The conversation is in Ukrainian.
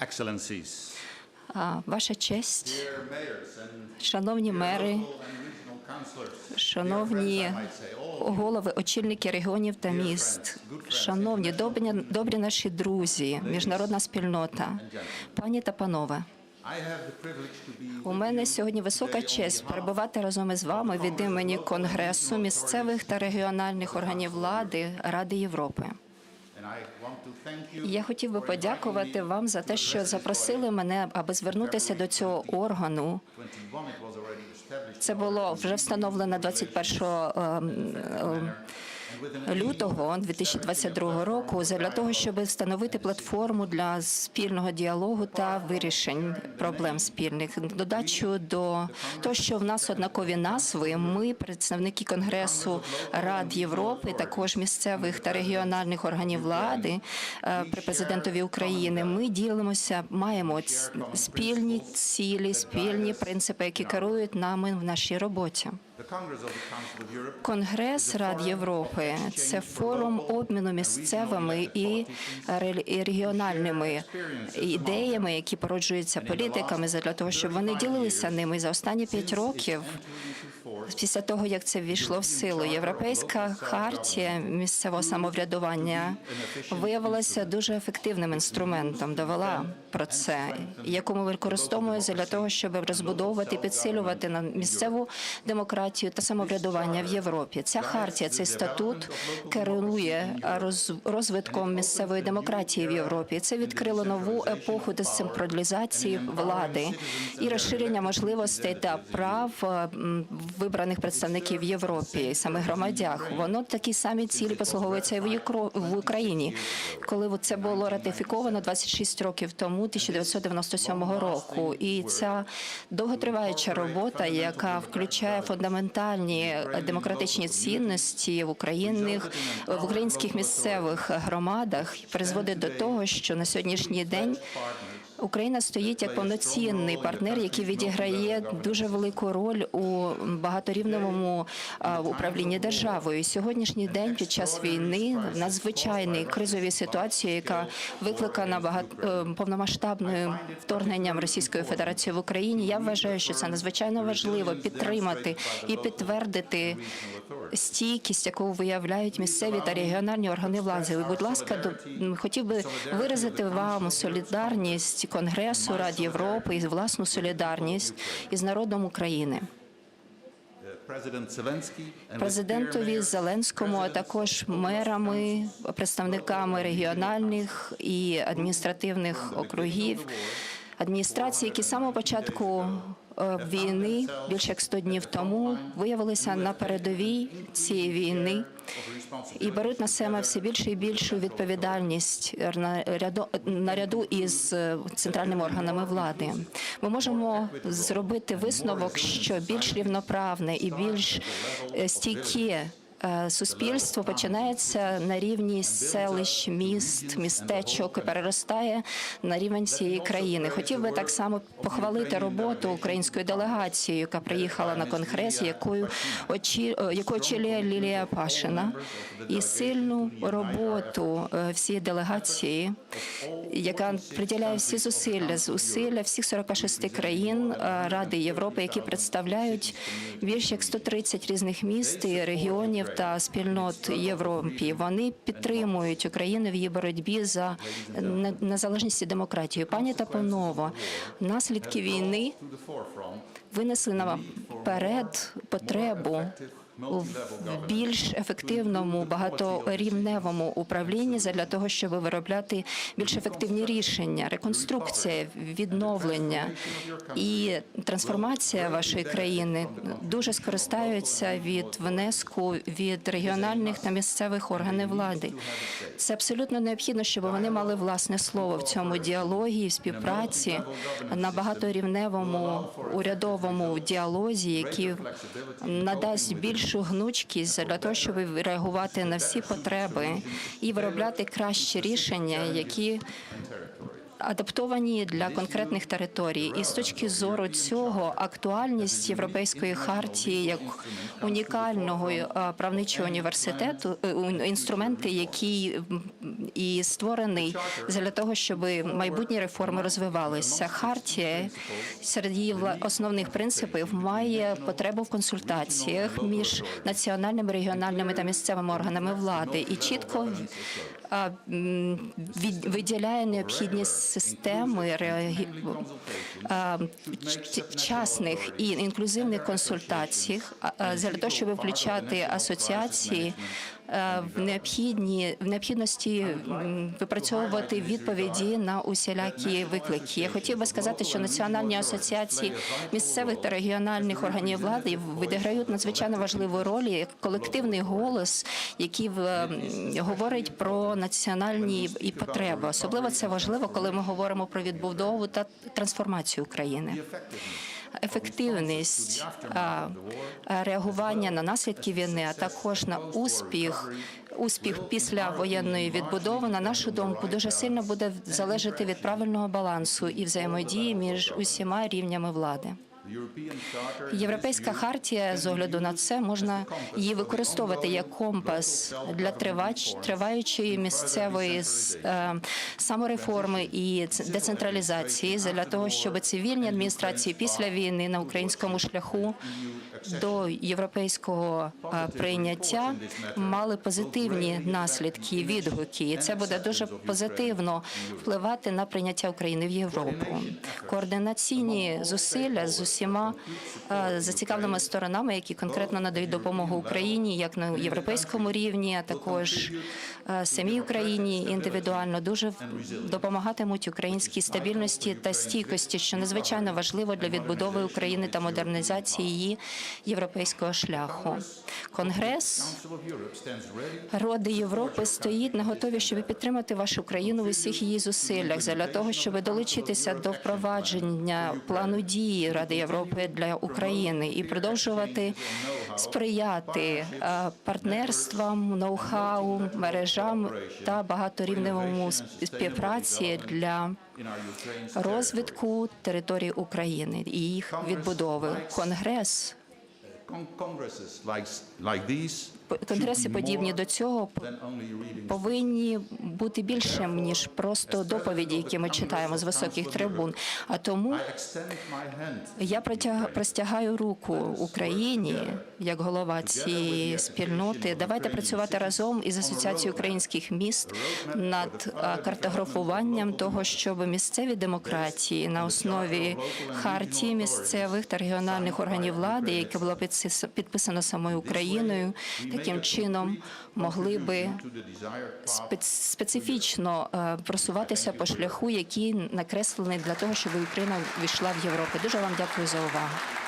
Excellencies, Ваша честь, шановні мери, шановні голови, очільники регіонів та міст, шановні добрі, добрі наші друзі, міжнародна спільнота, пані та панове. У мене сьогодні висока честь перебувати разом із вами від імені Конгресу місцевих та регіональних органів влади Ради Європи. Я хотів би подякувати вам за те, що запросили мене, аби звернутися до цього органу. 21 it was already established Це було вже встановлено 21 ем, ем, лютого 2022 року для того, щоб встановити платформу для спільного діалогу та вирішень проблем спільних. Додачу до того, що в нас однакові назви. Ми, представники Конгресу Рад Європи, також місцевих та регіональних органів влади е, при президентові України. Ми ділимося, маємо спільні цілі, спільні принципи, які керують нами в нашій роботі. Конгрес Рад Європи це форум обміну місцевими і регіональними ідеями, які породжуються політиками, для того, щоб вони ділилися ними за останні п'ять років. Після того, як це ввійшло в силу, європейська хартія місцевого самоврядування виявилася дуже ефективним інструментом. Довела про це, яку ми використовуємо для того, щоб розбудовувати і підсилювати на місцеву демократію та самоврядування в Європі. Ця хартія, цей статут керує роз- розвитком місцевої демократії в Європі. Це відкрило нову епоху децентралізації влади і розширення можливостей та прав е, м, вибраних представників в Європі, і саме громадях. Воно такі самі цілі послуговується і в Україні, коли це було ратифіковано 26 років тому, 1997 року. І ця довготриваюча робота, яка включає фундаментальні демократичні цінності в українних в українських місцевих громадах, призводить до того, що на сьогоднішній день. Україна стоїть як повноцінний партнер, який відіграє дуже велику роль у багаторівневому управлінні державою. Сьогоднішній день під час війни в надзвичайній кризовій ситуації, яка викликана багато е, повномасштабним вторгненням Російської Федерації в Україні. Я вважаю, що це надзвичайно важливо підтримати і підтвердити стійкість, яку виявляють місцеві та регіональні органи влади. Будь ласка, хотів би виразити вам солідарність Конгресу Рад Європи і власну солідарність із народом України. Президентові Зеленському, а також мерами, представниками регіональних і адміністративних округів, адміністрації, які з самого початку війни, більше як 100 днів тому, виявилися на передовій цієї війни і беруть на себе все більше і більшу відповідальність на наряду із е, центральними органами влади. Ми можемо зробити висновок, що більш рівноправне і більш е, стійке. Е, Суспільство починається на рівні селищ, міст, містечок і переростає на рівень всієї країни. Хотів би так само похвалити роботу української делегації, яка приїхала на конгрес, якою очі, е, яку очолює Лілія Пашина, і сильну роботу е, всієї делегації, яка приділяє всі зусилля, зусилля всіх 46 країн Ради Європи, які представляють більш як 130 різних міст і регіонів та спільнот Європі. Вони підтримують Україну в її боротьбі за незалежність і демократію. Пані та панове, наслідки війни винесли наперед потребу в більш ефективному багаторівневому управлінні для того, щоб виробляти більш ефективні рішення, реконструкція, відновлення і трансформація вашої країни дуже скористаються від внеску від регіональних та місцевих органів влади. Це абсолютно необхідно, щоб вони мали власне слово в цьому діалогі і співпраці на багаторівневому урядовому діалозі, який надасть більшу гнучкість для того, щоб реагувати на всі потреби і виробляти кращі рішення, які адаптовані для конкретних територій. І з точки зору цього актуальність європейської хартії як унікального е, правничого університету, е, інструменти, які і створений для того, щоб майбутні реформи розвивалися. Хартія серед її основних принципів має потребу в консультаціях між національними, регіональними та місцевими органами влади і чітко виділяє необхідні системи вчасних і інклюзивних консультацій для того, щоб включати асоціації в необхідні в необхідності випрацьовувати відповіді на усілякі виклики. Я хотів би сказати, що національні асоціації місцевих та регіональних органів влади відіграють надзвичайно важливу роль як колективний голос, який говорить про національні і потреби. Особливо це важливо, коли ми говоримо про відбудову та трансформацію України. Ефективність реагування на наслідки війни, а також на успіх, успіх після воєнної відбудови, на нашу думку, дуже сильно буде залежати від правильного балансу і взаємодії між усіма рівнями влади. Європейська хартія з огляду на це можна її використовувати як компас для тривач триваючої місцевої е, самореформи і децентралізації для того, щоб цивільні адміністрації після війни на українському шляху до європейського е, прийняття мали позитивні наслідки, відгуки, і це буде дуже позитивно впливати на прийняття України в Європу. Координаційні зусилля з усіма е, зацікавленими сторонами, які конкретно надають допомогу Україні, як на європейському рівні, а також е, самій Україні індивідуально дуже допомагатимуть українській стабільності та стійкості, що надзвичайно важливо для відбудови України та модернізації її європейського шляху. Конгрес Роди Європи стоїть на готові, щоб підтримати вашу країну в усіх її зусиллях для того, щоб долучитися до впровадження плану дії Ради Європи для України і продовжувати сприяти е, партнерствам, ноу-хау, мережам та багаторівневому співпраці для розвитку території України і їх відбудови. Конгрес Con- congresses like, like these конгреси подібні до цього повинні бути більшим ніж просто доповіді, які ми читаємо з високих трибун. А тому я простягаю руку Україні як голова цієї спільноти. Давайте працювати разом із асоціацією українських міст над картографуванням того, щоб місцеві демократії на основі хартії місцевих та регіональних органів влади, яке було підписано самою Україною, таким чином могли би специфічно е, просуватися по шляху, який накреслений для того, щоб Україна війшла в Європу. Дуже вам дякую за увагу.